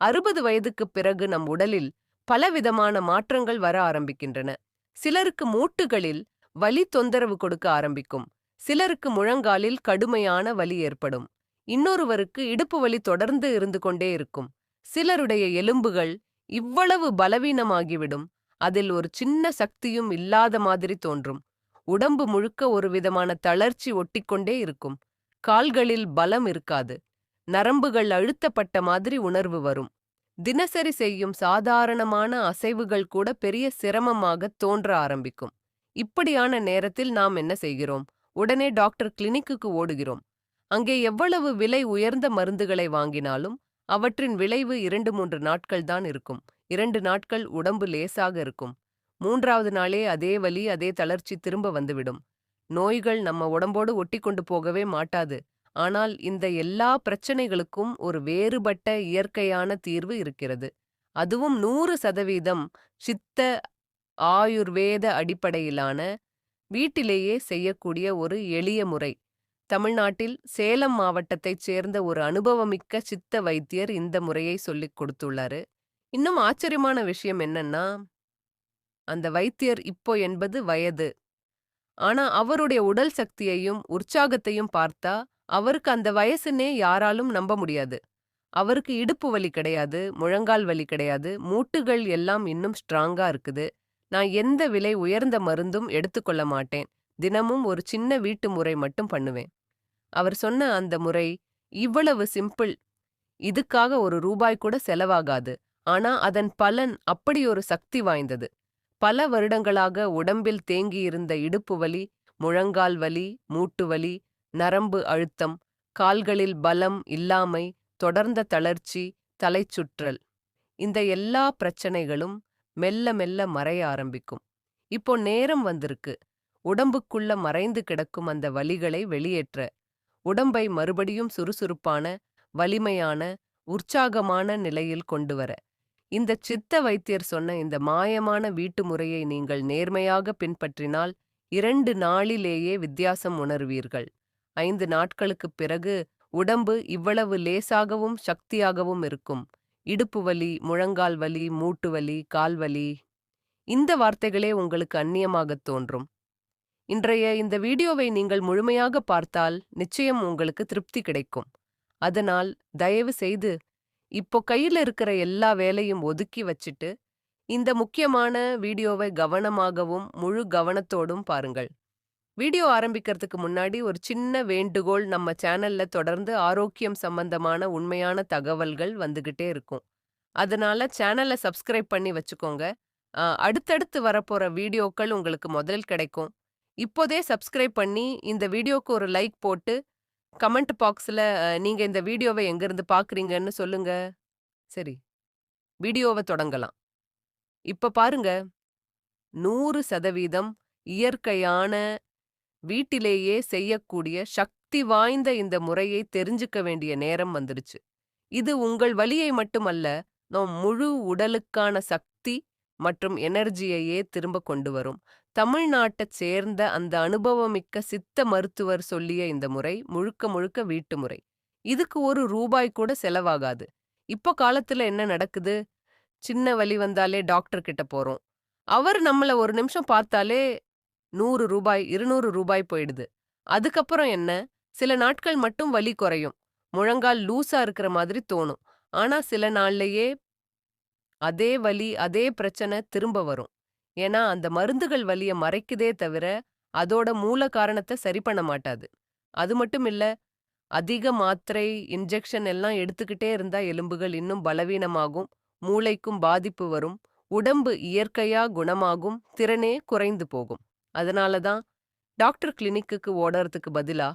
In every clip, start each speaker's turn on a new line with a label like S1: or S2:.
S1: அறுபது வயதுக்குப் பிறகு நம் உடலில் பலவிதமான மாற்றங்கள் வர ஆரம்பிக்கின்றன. சிலருக்கு மூட்டுகளில் வலி தொந்தரவு கொடுக்க ஆரம்பிக்கும். சிலருக்கு முழங்காலில் கடுமையான வலி ஏற்படும். இன்னொருவருக்கு இடுப்பு வலி தொடர்ந்து இருந்து கொண்டே இருக்கும். சிலருடைய எலும்புகள் இவ்வளவு பலவீனமாகிவிடும். அதில் ஒரு சின்ன சக்தியும் இல்லாத மாதிரி தோன்றும். உடம்பு முழுக்க ஒரு விதமான தளர்ச்சி ஒட்டிக்கொண்டே இருக்கும். கால்களில் பலம் இருக்காது. நரம்புகள் அழுத்தப்பட்ட மாதிரி உணர்வு வரும். தினசரி செய்யும் சாதாரணமான அசைவுகள் கூட பெரிய சிரமமாக தோன்ற ஆரம்பிக்கும். இப்படியான நேரத்தில் நாம் என்ன செய்கிறோம்? உடனே டாக்டர் கிளினிக்குக்கு ஓடுகிறோம். அங்கே எவ்வளவு விலை உயர்ந்த மருந்துகளை வாங்கினாலும் அவற்றின் விளைவு இரண்டு மூன்று நாட்கள் தான் இருக்கும். இரண்டு நாட்கள் உடம்பு லேசாக இருக்கும். மூன்றாவது நாளே அதே வலி அதே தளர்ச்சி திரும்ப வந்துவிடும். நோய்கள் நம்ம உடம்போடு ஒட்டி கொண்டு போகவே மாட்டாது. ஆனால் இந்த எல்லா பிரச்சனைகளுக்கும் ஒரு வேறுபட்ட இயற்கையான தீர்வு இருக்கிறது. அதுவும் நூறு சதவீதம் சித்த ஆயுர்வேத அடிப்படையிலான வீட்டிலேயே செய்யக்கூடிய ஒரு எளிய முறை. தமிழ்நாட்டில் சேலம் மாவட்டத்தைச் சேர்ந்த ஒரு அனுபவமிக்க சித்த வைத்தியர் இந்த முறையை சொல்லிக் கொடுத்துள்ளாரு. இன்னும் ஆச்சரியமான விஷயம் என்னன்னா அந்த வைத்தியர் இப்போ என்பது வயது. ஆனா அவருடைய உடல் சக்தியையும் உற்சாகத்தையும் பார்த்தா அவருக்கு அந்த வயசுனே யாராலும் நம்ப முடியாது. அவருக்கு இடுப்பு வலி கிடையாது முழங்கால் வலி கிடையாது மூட்டுகள் எல்லாம் இன்னும் ஸ்ட்ராங்கா இருக்குது. நான் எந்த விலை உயர்ந்த மருந்தும் எடுத்துக்கொள்ள மாட்டேன். தினமும் ஒரு சின்ன வீட்டு முறை மட்டும் பண்ணுவேன். அவர் சொன்ன அந்த முறை இவ்வளவு சிம்பிள். இதுக்காக ஒரு ரூபாய் கூட செலவாகாது. ஆனா அதன் பலன் அப்படி ஒரு சக்தி வாய்ந்தது. பல வருடங்களாக உடம்பில் தேங்கியிருந்த இடுப்பு வலி முழங்கால் வலி மூட்டு வலி நரம்பு அழுத்தம் கால்களில் பலம் இல்லாமை தொடர்ந்த தளர்ச்சி தலைச்சுற்றல். இந்த எல்லா பிரச்சனைகளும் மெல்ல மெல்ல மறைய ஆரம்பிக்கும். இப்போ நேரம் வந்திருக்கு. உடம்புக்குள்ள மறைந்து கிடக்கும் அந்த வலிகளை வெளியேற்ற. உடம்பை மறுபடியும் சுறுசுறுப்பான வலிமையான உற்சாகமான நிலையில் கொண்டு வர. இந்த சித்த வைத்தியர் சொன்ன இந்த மாயமான வீட்டு முறையை நீங்கள் நேர்மையாக பின்பற்றினால் இரண்டு நாளிலேயே வித்தியாசம் உணர்வீர்கள். ஐந்து நாட்களுக்குப் பிறகு உடம்பு இவ்வளவு லேசாகவும் சக்தியாகவும் இருக்கும். இடுப்பு வலி முழங்கால் வலி மூட்டு வலி கால்வலி இந்த வார்த்தைகளே உங்களுக்கு அந்நியமாகத் தோன்றும். இன்றைய இந்த வீடியோவை நீங்கள் முழுமையாக பார்த்தால் நிச்சயம் உங்களுக்கு திருப்தி கிடைக்கும். அதனால் தயவு செய்து இப்போ கையில இருக்கிற எல்லா வேலையும் ஒதுக்கி வச்சிட்டு இந்த முக்கியமான வீடியோவை கவனமாகவும் முழு கவனத்தோடும் பாருங்கள். வீடியோ ஆரம்பிக்கிறதுக்கு முன்னாடி ஒரு சின்ன வேண்டுகோள் நம்ம சேனல்ல தொடர்ந்து ஆரோக்கியம் சம்பந்தமான உண்மையான தகவல்கள் வந்துகிட்டே இருக்கும். அதனால சேனலை சப்ஸ்கிரைப் பண்ணி வச்சுக்கோங்க. ஆ, அடுத்தடுத்து வரப்போற வீடியோக்கள் உங்களுக்கு முதல் கிடைக்கும். இப்போதே சப்ஸ்கிரைப் பண்ணி இந்த வீடியோக்கு ஒரு லைக் போட்டு கமெண்ட் பாக்ஸ்ல நீங்க இந்த வீடியோவை எங்கிருந்து பார்க்கறீங்கன்னு சொல்லுங்க. சரி வீடியோவை தொடங்கலாம். இப்ப பாருங்க. நூறு சதவீதம் இயற்கையான வீட்டிலேயே செய்யக்கூடிய சக்தி வாய்ந்த இந்த முறையை தெரிஞ்சுக்க வேண்டிய நேரம் வந்துருச்சு. இது உங்கள் வலியை மட்டுமல்ல நம் முழு உடலுக்கான சக்தி மற்றும் எனர்ஜியையே திரும்ப கொண்டு வரும். தமிழ்நாட்டைச் சேர்ந்த அந்த அனுபவமிக்க சித்த மருத்துவர் சொல்லிய இந்த முறை முழுக்க முழுக்க வீட்டு முறை. இதுக்கு ஒரு ரூபாய் கூட செலவாகாது. இப்போ காலத்துல என்ன நடக்குது? சின்ன வலி வந்தாலே டாக்டர் கிட்ட போறோம். அவர் நம்மள ஒரு நிமிஷம் பார்த்தாலே நூறு ரூபாய் இருநூறு ரூபாய் போயிடுது. அதுக்கப்புறம் என்ன? சில நாட்கள் மட்டும் வலி குறையும். முழங்கால் லூசா இருக்கிற மாதிரி தோணும். ஆனா சில நாள்லயே அதே வலி அதே பிரச்சனை திரும்ப வரும். ஏன்னா அந்த மருந்துகள் வலிய மறைக்குதே தவிர அதோட மூல காரணத்தை சரி பண்ண மாட்டாது. அது மட்டும் இல்ல அதிக மாத்திரை இன்ஜெக்ஷன் எல்லாம் எடுத்துக்கிட்டே இருந்தா எலும்புகள் இன்னும் பலவீனமாகும் மூளைக்கும் பாதிப்பு வரும் உடம்பு இயற்கையா குணமாகும் திறனே குறைந்து போகும். அதனால தான் டாக்டர் கிளினிக்குக்கு ஓடறதுக்கு பதிலா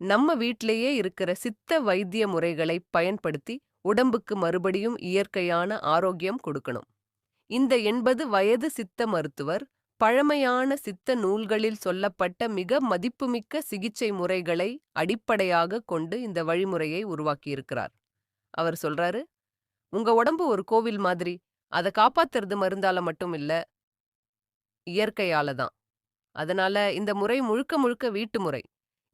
S1: நம்ம வீட்டிலேயே இருக்கிற சித்த வைத்திய முறைகளை பயன்படுத்தி உடம்புக்கு மறுபடியும் இயற்கையான ஆரோக்கியம் கொடுக்கணும். இந்த எண்பது வயது சித்த மருத்துவர் பழமையான சித்த நூல்களில் சொல்லப்பட்ட மிக மதிப்புமிக்க சிகிச்சை முறைகளை அடிப்படையாக கொண்டு இந்த வழிமுறையை உருவாக்கியிருக்கிறார். அவர் சொல்றாரு உங்க உடம்பு ஒரு கோவில் மாதிரி அதை காப்பாத்துறது மருந்தால மட்டும் இல்ல இயற்கையால தான். அதனால இந்த முறை முழுக்க முழுக்க வீட்டு முறை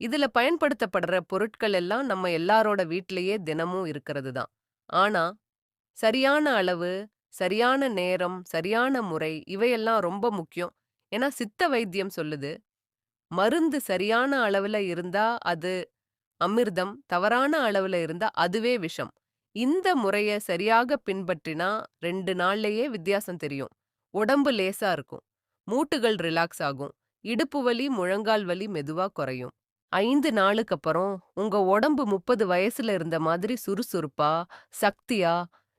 S1: இதுல பயன்படுத்தப்படுற பொருட்கள் எல்லாம் நம்ம எல்லாரோட வீட்லயே தினமும் இருக்கிறது தான் ஆனா சரியான அளவு, சரியான நேரம், சரியான முறை இவையெல்லாம் ரொம்ப முக்கியம். ஏன்னா சித்த வைத்தியம் சொல்லுது, மருந்து சரியான அளவுல இருந்தா அது அமிர்தம், தவறான அளவுல இருந்தா அதுவே விஷம். இந்த முறைய சரியாக பின்பற்றினா 2 நாள்லயே வித்தியாசம் தெரியும். உடம்பு லேசா இருக்கும். மூட்டுகள் ரிலாக்ஸ் ஆகும். இடுப்பு வலி, முழங்கால் வலி மெதுவா குறையும். ஐந்து நாளுக்கு அப்புறம் உங்க உடம்பு 30 வயசுல இருந்த மாதிரி சுறுசுறுப்பா, சக்தியா,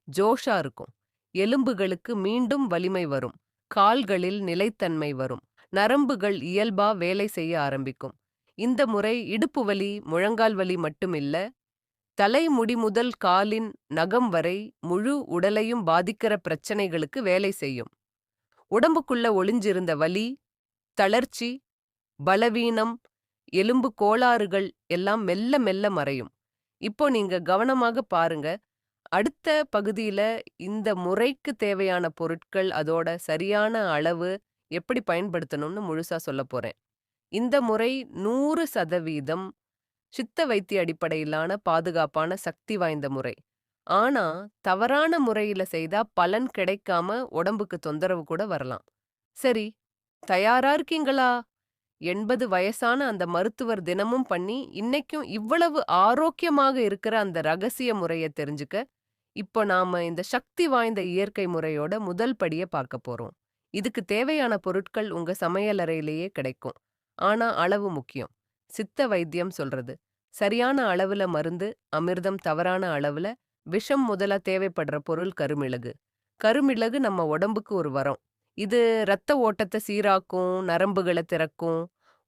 S1: ஜோஷா இருக்கும். எலும்புகளுக்கு மீண்டும் வலிமை வரும். கால்களில் நிலைத்தன்மை வரும். நரம்புகள் இயல்பா வேலை செய்ய ஆரம்பிக்கும். இந்த முறை இடுப்பு வலி, முழங்கால் வலி மட்டுமில்ல, தலைமுடி முதல் காலின் நகம் வரை முழு உடலையும் பாதிக்கிற பிரச்சனைகளுக்கு வேலை செய்யும். உடம்புக்குள்ள ஒளிஞ்சிருந்த வலி, தளர்ச்சி, பலவீனம், எலும்பு கோளாறுகள் எல்லாம் மெல்ல மெல்ல மறையும். இப்போ நீங்க கவனமாக பாருங்க. அடுத்த பகுதியில இந்த முறைக்கு தேவையான பொருட்கள், அதோட சரியான அளவு எப்படி பயன்படுத்தணும்னு முழுசா சொல்லப் போறேன். இந்த முறை 100% சித்த வைத்திய அடிப்படையிலான பாதுகாப்பான சக்தி வாய்ந்த முறை. ஆனா, தவறான முறையில செய்தா பலன் கிடைக்காம உடம்புக்கு தொந்தரவு கூட வரலாம். சரி, தயாரா இருக்கீங்களா? 80 வயசான அந்த மருத்துவர் தினமும் பண்ணி, இன்னைக்கும் இவ்வளவு ஆரோக்கியமாக இருக்கிற அந்த ரகசிய முறைய தெரிஞ்சுக்க, இப்போ நாம இந்த சக்தி வாய்ந்த இயற்கை முறையோட முதல் படிய பார்க்க போறோம். இதுக்கு தேவையான பொருட்கள் உங்க சமையலறையிலேயே கிடைக்கும். ஆனா அளவு முக்கியம். சித்த வைத்தியம் சொல்றது. சரியான அளவுல மருந்து, அமிர்தம் தவறான அளவுல, விஷம் முதலா தேவைப்படுற பொருள் கருமிளகு. கருமிளகு நம்ம உடம்புக்கு ஒரு வரம். இது ரத்த ஓட்டத்த சீராக்கும், நரம்புகள திறக்கும்,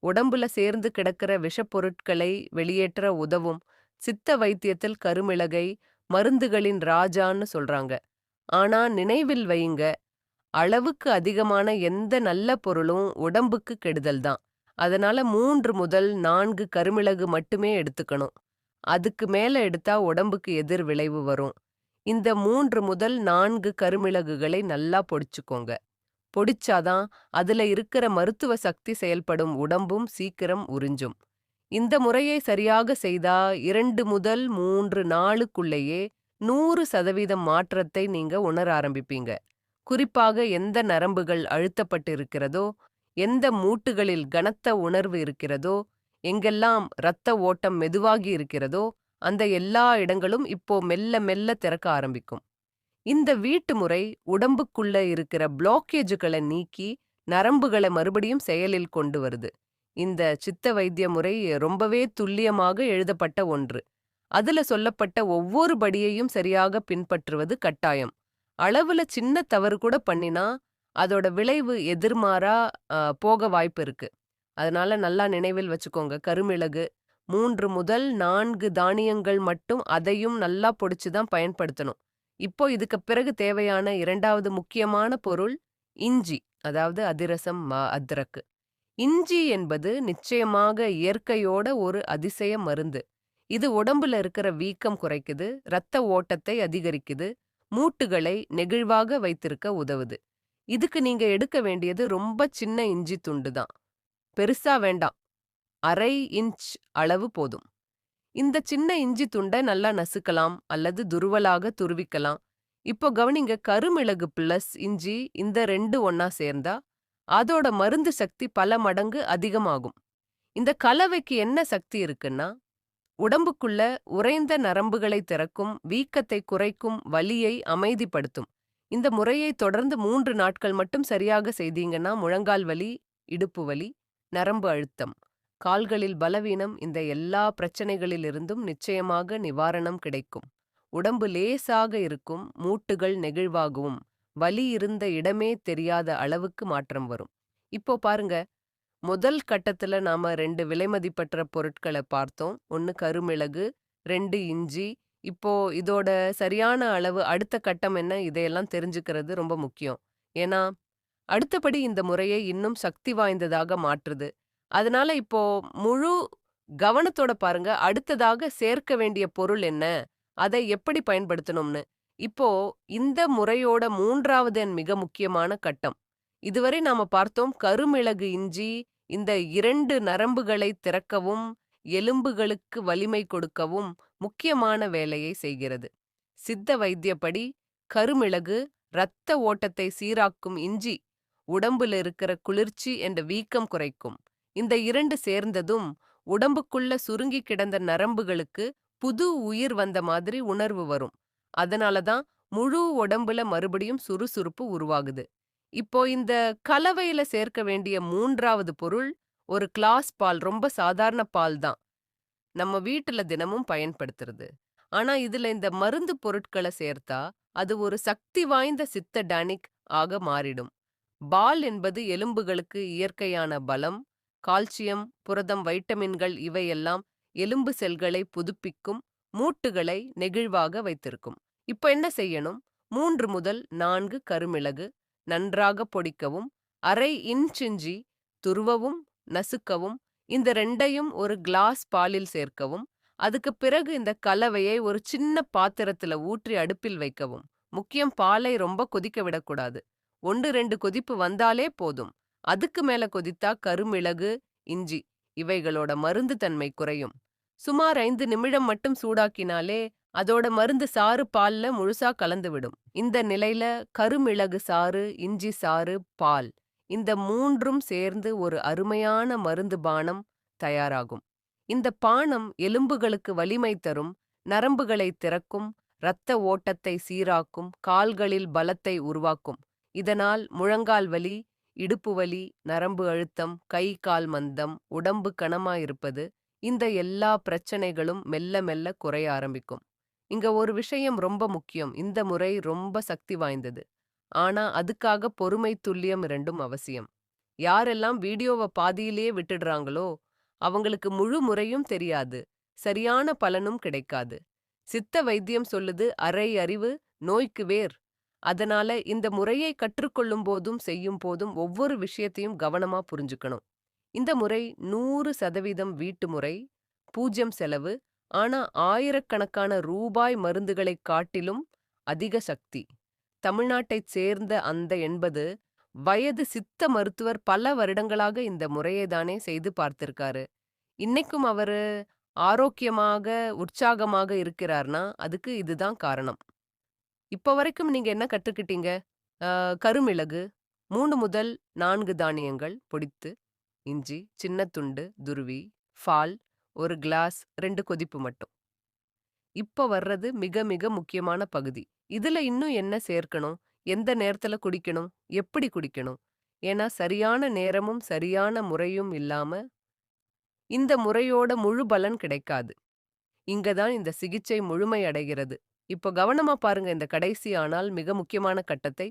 S1: உடம்புல சேர்ந்து கிடக்கிற விஷப்பொருட்களை வெளியேற்ற உதவும். சித்த வைத்தியத்தில் கருமிளகை மருந்துகளின் ராஜான்னு சொல்றாங்க. ஆனா நினைவில் வையுங்க, அளவுக்கு அதிகமான எந்த நல்ல பொருளும் உடம்புக்கு கெடுதல் தான். அதனால மூன்று முதல் நான்கு கருமிளகு மட்டுமே எடுத்துக்கணும். அதுக்கு மேல எடுத்தா உடம்புக்கு எதிர் விளைவு வரும். இந்த மூன்று முதல் நான்கு கருமிளகுகளை நல்லா பொடிச்சுக்கோங்க. பொடிச்சாதான் அதுல இருக்கிற மருத்துவ சக்தி செயல்படும் உடம்பும் சீக்கிரம் உறிஞ்சும். இந்த முறையை சரியாக செய்தா இரண்டு முதல் மூன்று நாளுக்குள்ளேயே 100% மாற்றத்தை நீங்க உணர ஆரம்பிப்பீங்க. குறிப்பாக எந்த நரம்புகள் அழுத்தப்பட்டு இருக்கிறதோ, எந்த மூட்டுகளில் கனத்த உணர்வு இருக்கிறதோ, எங்கெல்லாம் இரத்த ஓட்டம் மெதுவாகி இருக்கிறதோ, அந்த எல்லா இடங்களும் இப்போ மெல்ல மெல்ல திறக்க ஆரம்பிக்கும். இந்த வீட்டு முறை உடம்புக்குள்ள இருக்கிற பிளாக்கேஜுகள நீக்கி, நரம்புகள மறுபடியும் செயலில் கொண்டு வருது. இந்த சித்த வைத்திய முறை ரொம்பவே துல்லியமாக எழுதப்பட்ட ஒன்று. அதுல சொல்லப்பட்ட ஒவ்வொரு படியையும் சரியாக பின்பற்றுவது கட்டாயம். அளவுல சின்ன தவறு கூட பண்ணினா, அதோட விளைவு எதிர்மாறா போக வாய்ப்பு இருக்கு. அதனால நல்லா நினைவில் வச்சுக்கோங்க. கருமிளகு மூன்று முதல் நான்கு தானியங்கள் மட்டும் அதையும் நல்லா பொடிச்சு தான் பயன்படுத்தணும். இப்போ இதுக்கு பிறகு தேவையான இரண்டாவது முக்கியமான பொருள் இஞ்சி. அதாவது அதிரசம் ம அத்ரக்கு இஞ்சி என்பது நிச்சயமாக இயற்கையோட ஒரு அதிசய மருந்து. இது உடம்புல இருக்கிற வீக்கம் குறைக்குது, இரத்த ஓட்டத்தை அதிகரிக்குது, மூட்டுகளை நெகிழ்வாக வைத்திருக்க உதவுது. இதுக்கு நீங்க எடுக்க வேண்டியது ரொம்ப சின்ன இஞ்சி துண்டு தான். பெருசா வேண்டாம். அரை இன்ச் அளவு போதும். இந்த சின்ன இஞ்சி துண்டை நல்லா நசுக்கலாம் அல்லது துருவலாக துருவிக்கலாம். இப்போ கவனிங்க கருமிளகு பிளஸ் இஞ்சி இந்த ரெண்டு ஒன்னா சேர்ந்தா, அதோட மருந்து சக்தி பல மடங்கு அதிகமாகும். இந்த கலவைக்கு என்ன சக்தி இருக்குன்னா, உடம்புக்குள்ள உறைந்த நரம்புகளை திறக்கும், வீக்கத்தை குறைக்கும், வலியை அமைதிப்படுத்தும். இந்த முறையை தொடர்ந்து மூன்று நாட்கள் மட்டும் சரியாக செய்தீங்கன்னா முழங்கால் வலி, இடுப்பு வலி, நரம்பு அழுத்தம், கால்களில் பலவீனம் இந்த எல்லா பிரச்சனைகளிலிருந்தும் நிச்சயமாக நிவாரணம் கிடைக்கும். உடம்பு லேசாக இருக்கும், மூட்டுகள் நெகிழ்வாகவும், வலி இருந்த இடமே தெரியாத அளவுக்கு மாற்றம் வரும். இப்போ பாருங்க, முதல் கட்டத்துல நாம ரெண்டு விலைமதிப்பற்ற பொருட்கள பார்த்தோம். ஒன்னு கருமிளகு, ரெண்டு இஞ்சி. இப்போ இதோட சரியான அளவு அடுத்த கட்டம் என்ன? இதையெல்லாம் தெரிஞ்சுக்கிறது ரொம்ப முக்கியம். ஏன்னா, அடுத்தபடி இந்த முறையை இன்னும் சக்தி வாய்ந்ததாக மாற்றுது. அதனால இப்போ முழு கவனத்தோட பாருங்க. அடுத்ததாக சேர்க்க வேண்டிய பொருள் என்ன? அதை எப்படி பயன்படுத்தணும்னு. இப்போ இந்த முறையோட 3வது மிக முக்கியமான கட்டம். இதுவரை நாம பார்த்தோம் கருமிளகு இஞ்சி இந்த இரண்டு நரம்புகளை திறக்கவும், எலும்புகளுக்கு வலிமை கொடுக்கவும் முக்கியமான வேலையை செய்கிறது. சித்த வைத்தியப்படி கருமிளகு இரத்த ஓட்டத்தை சீராக்கும் இஞ்சி உடம்புல இருக்கிற குளிர்ச்சி என்ற வீக்கம் குறைக்கும் இந்த இரண்டு சேர்ந்ததும் உடம்புக்குள்ள சுருங்கி கிடந்த நரம்புகளுக்கு புது உயிர் வந்த மாதிரி உணர்வு வரும். அதனால தான் முழு உடம்புல மறுபடியும் சுறுசுறுப்பு உருவாகுது. இப்போ இந்த கலவையில சேர்க்க வேண்டிய மூன்றாவது பொருள் ஒரு கிளாஸ் பால் ரொம்ப சாதாரண பால் தான். நம்ம வீட்டுல தினமும் பயன்படுத்துறது. ஆனா இதுல இந்த மருந்து பொருட்களை சேர்த்தா அது ஒரு சக்தி வாய்ந்த சித்த டானிக் ஆக மாறிடும். பால் என்பது எலும்புகளுக்கு இயற்கையான பலம் கால்சியம் புரதம் வைட்டமின்கள் இவையெல்லாம் எலும்பு செல்களை புதுப்பிக்கும் மூட்டுகளை நெகிழ்வாக வைத்திருக்கும். இப்ப என்ன செய்யணும்? மூன்று முதல் நான்கு கருமிளகு நன்றாக பொடிக்கவும் அரை இன்ச்சிஞ்சி துருவவும் நசுக்கவும் இந்த ரெண்டையும் ஒரு கிளாஸ் பாலில் சேர்க்கவும் அதுக்கு பிறகு இந்த கலவையை ஒரு சின்ன பாத்திரத்துல ஊற்றி அடுப்பில் வைக்கவும். முக்கியம் பாலை ரொம்ப கொதிக்க விடக்கூடாது. ஒன்று ரெண்டு கொதிப்பு வந்தாலே போதும். அதுக்கு மேல கொதித்தா கருமிளகு இஞ்சி இவைகளோட மருந்து தன்மை குறையும். சுமார் ஐந்து நிமிடம் மட்டும் சூடாக்கினாலே அதோட மருந்து சாறு பால்ல முழுசா கலந்து விடும். இந்த நிலையில கருமிளகு சாறு இஞ்சி சாறு பால் இந்த மூன்றும் சேர்ந்து ஒரு அருமையான மருந்து பானம் தயாராகும். இந்த பானம் எலும்புகளுக்கு வலிமை தரும் நரம்புகளை திறக்கும் இரத்த ஓட்டத்தை சீராக்கும் கால்களில் பலத்தை உருவாக்கும். இதனால் முழங்கால் வலி இடுப்பு வலி நரம்பு அழுத்தம் கை கால் மந்தம் உடம்பு கனமாயிருப்பது இந்த எல்லா பிரச்சனைகளும் மெல்ல மெல்ல குறைய ஆரம்பிக்கும். இங்க ஒரு விஷயம் ரொம்ப முக்கியம். இந்த முறை ரொம்ப சக்தி வாய்ந்தது. ஆனா அதுக்காக பொறுமை துல்லியம் இரண்டும் அவசியம். யாரெல்லாம் வீடியோவை பாதியிலேயே விட்டுடுறாங்களோ அவங்களுக்கு முழு முறையும் தெரியாது. சரியான பலனும் கிடைக்காது. சித்த வைத்தியம் சொல்லுது அரை அறிவு நோய்க்கு வேர். அதனால இந்த முறையை கற்றுக்கொள்ளும் போதும் செய்யும் போதும் ஒவ்வொரு விஷயத்தையும் கவனமா புரிஞ்சுக்கணும். இந்த முறை நூறு சதவீதம் வீட்டு முறை பூஜ்யம் செலவு ஆனா ஆயிரக்கணக்கான ரூபாய் மருந்துகளைக் காட்டிலும் அதிக சக்தி. தமிழ்நாட்டைச் சேர்ந்த அந்த எண்பது வயது சித்த மருத்துவர் பல வருடங்களாக இந்த முறையை தானே செய்து பார்த்திருக்காரு. இன்னைக்கும் அவரு ஆரோக்கியமாக உற்சாகமாக இருக்கிறார்னா அதுக்கு இதுதான் காரணம். இப்போ வரைக்கும் நீங்க என்ன கற்றுக்கிட்டீங்க கருமிளகு மூணு முதல் நான்கு தானியங்கள் பொடித்து இஞ்சி சின்ன துண்டு துருவி ஃபால் ஒரு கிளாஸ் ரெண்டு கொதிப்பு மட்டும். இப்போ வர்றது மிக மிக முக்கியமான பகுதி. இதுல இன்னும் என்ன சேர்க்கணும்? எந்த நேரத்துல குடிக்கணும்? எப்படி குடிக்கணும்? ஏன்னா சரியான நேரமும் சரியான முறையும் இல்லாம இந்த முறையோட முழு பலன் கிடைக்காது. இங்க தான் இந்த சிகிச்சை முழுமை அடைகிறது. இப்போ கவனமா பாருங்க இந்த கடைசி ஆனால் மிக முக்கியமான கட்டத்தை.